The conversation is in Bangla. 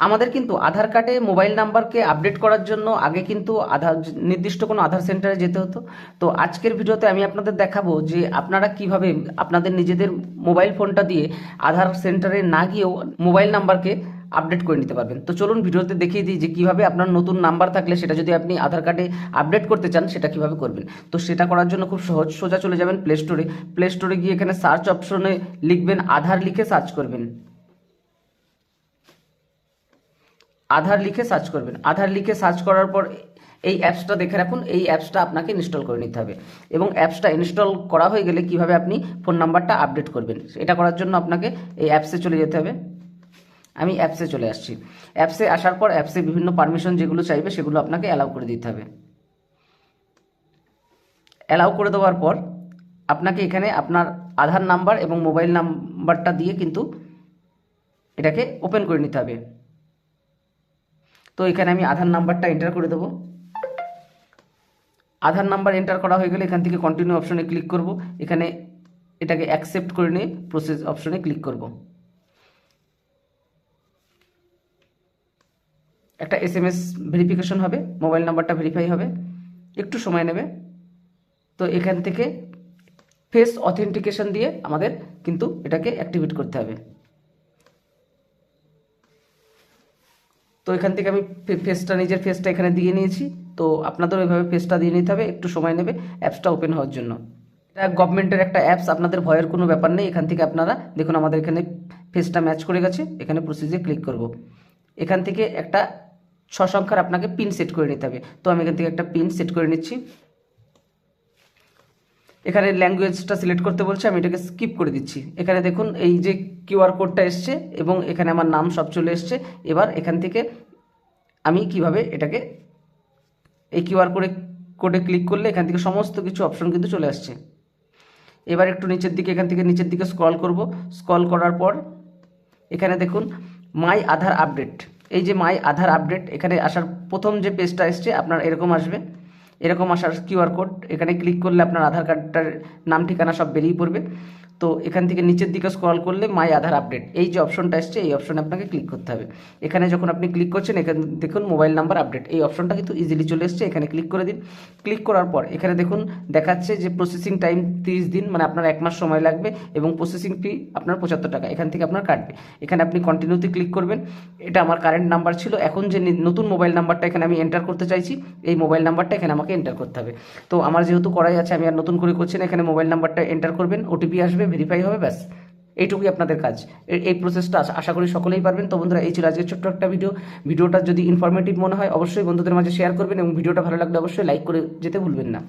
আমাদের কিন্তু আধার কার্ডে মোবাইল নাম্বারকে আপডেট করার জন্য আগে কিন্তু আধার, নির্দিষ্ট কোনো আধার সেন্টারে যেতে হতো। তো আজকের ভিডিওতে আমি আপনাদের দেখাবো যে আপনারা কীভাবে আপনাদের নিজেদের মোবাইল ফোনটা দিয়ে আধার সেন্টারে না গিয়েও মোবাইল নাম্বারকে আপডেট করে নিতে পারবেন। তো চলুন ভিডিওতে দেখিয়ে দিই যে কীভাবে আপনার নতুন নাম্বার থাকলে সেটা যদি আপনি আধার কার্ডে আপডেট করতে চান, সেটা কীভাবে করবেন। তো সেটা করার জন্য খুব সহজ, সোজা চলে যাবেন প্লে স্টোরে। প্লে স্টোরে গিয়ে এখানে সার্চ অপশনে লিখবেন আধার লিখে সার্চ করবেন। আধার লিখে সার্চ করবেন। আধার লিখে সার্চ করার পর এই অ্যাপসটা দেখে রাখুন, এই অ্যাপসটা আপনাকে ইনস্টল করে নিতে হবে। এবং অ্যাপসটা ইনস্টল করা হয়ে গেলে কীভাবে আপনি ফোন নাম্বারটা আপডেট করবেন? এটা করার জন্য আপনাকে এই অ্যাপসে চলে যেতে হবে। আমি অ্যাপসে চলে আসছি। অ্যাপসে আসার পর অ্যাপসে বিভিন্ন পারমিশন যেগুলো চাইবে সেগুলো আপনাকে অ্যালাউ করে দিতে হবে। অ্যালাউ করে দেওয়ার পর আপনাকে এখানে আপনার আধার নাম্বার এবং মোবাইল নাম্বারটা দিয়ে কিন্তু এটাকে ওপেন করে নিতে হবে। তো এখানে আমি আধার নাম্বারটা এন্টার করে দেবো। আধার নাম্বার এন্টার করা হয়ে গেলে এখান থেকে কন্টিনিউ অপশনে ক্লিক করব। এখানে এটাকে অ্যাকসেপ্ট করে নিয়ে প্রসেস অপশনে ক্লিক করব। একটা এস এম এস ভেরিফিকেশন হবে মোবাইল নাম্বারটা ভেরিফাই হবে। একটু সময় নেবে। তো এখান থেকে ফেস অথেন্টিকেশন দিয়ে আমাদের কিন্তু এটাকে অ্যাক্টিভেট করতে হবে। তো এখান থেকে আমি ফেসটা, নিজের ফেসটা এখানে দিয়ে নিয়েছি। তো আপনাদের ওইভাবে ফেসটা দিয়ে নিতে হবে, একটু সময় নেবে অ্যাপসটা ওপেন হওয়ার জন্য। এটা গভর্নমেন্টের একটা অ্যাপস, আপনাদের ভয়ের কোনো ব্যাপার নেই, এখান থেকে আপনারা দেখুন আমাদের এখানে ফেসটা ম্যাচ করে গেছে, এখানে প্রসিজে ক্লিক করব। এখান থেকে একটা ছ সংখ্যার আপনাকে পিন সেট করে নিতে হবে। তো আমি এখান থেকে একটা পিন সেট করে নিচ্ছি। এখানে ল্যাঙ্গুয়েজটা সিলেক্ট করতে বলছে, আমি এটাকে স্কিপ করে দিচ্ছি। এখানে দেখুন, এই যে কিউআর কোডটা এসছে এবং এখানে আমার নাম সব চলে এসছে। এবার এখান থেকে আমি কীভাবে এটাকে এই কিউআর কোডে কোডে ক্লিক করলে এখান থেকে সমস্ত কিছু অপশন কিন্তু চলে আসছে। এবার একটু নিচের দিকে, এখান থেকে নিচের দিকে স্ক্রল করব। স্ক্রল করার পর এখানে দেখুন মাই আধার আপডেট এই যে মাই আধার আপডেট এখানে আসার প্রথম যে পেজটা এসছে, আপনার এরকম আসবে। এরকম আসার কিউআর কোড এখানে ক্লিক করলে আপনার আধার কার্ডটার নাম, ঠিকানা সব বেরিয়ে পড়বে। তো এখান থেকে নিচের দিকে স্ক্রল করলে মাই আধার আপডেট এই যে অপশনটা এসছে, এই অপশনে আপনাকে ক্লিক করতে হবে। এখানে যখন আপনি ক্লিক করছেন, এখানে দেখুন মোবাইল নাম্বার আপডেট এই অপশনটা কিন্তু ইজিলি চলে এসছে, এখানে ক্লিক করে দিন। ক্লিক করার পর এখানে দেখুন, দেখাচ্ছে যে প্রসেসিং টাইম তিরিশ দিন মানে আপনার এক মাস সময় লাগবে এবং প্রসেসিং ফি আপনার পঁচাত্তর টাকা, এখান থেকে আপনার কাটবে। এখানে আপনি কন্টিনিউতে ক্লিক করবেন এটা আমার কারেন্ট নাম্বার ছিল। এখন যে নতুন মোবাইল নাম্বারটা এখানে আমি এন্টার করতে চাইছি, এই মোবাইল নাম্বারটা এখানে আমাকে এন্টার করতে হবে। তো আমার যেহেতু করাই আছে, আমি আর নতুন করে করছি না, এখানে মোবাইল নাম্বারটা এন্টার করবেন ওটিপি আসবে ভেরিফাই হবে, ব্যাস। এইটুকুই আপনাদের কাজ। এই প্রসেসটা আশা- করি সকলেই পারবেন। তো বন্ধুরা, এই ছিল আজকের ছোট্ট একটা ভিডিও ভিডিওটা যদি ইনফরমেটিভ মনে হয়, অবশ্যই বন্ধুদের মাঝে শেয়ার করবেন এবং ভিডিওটা ভালো লাগলে অবশ্যই লাইক করে যেতে ভুলবেন না।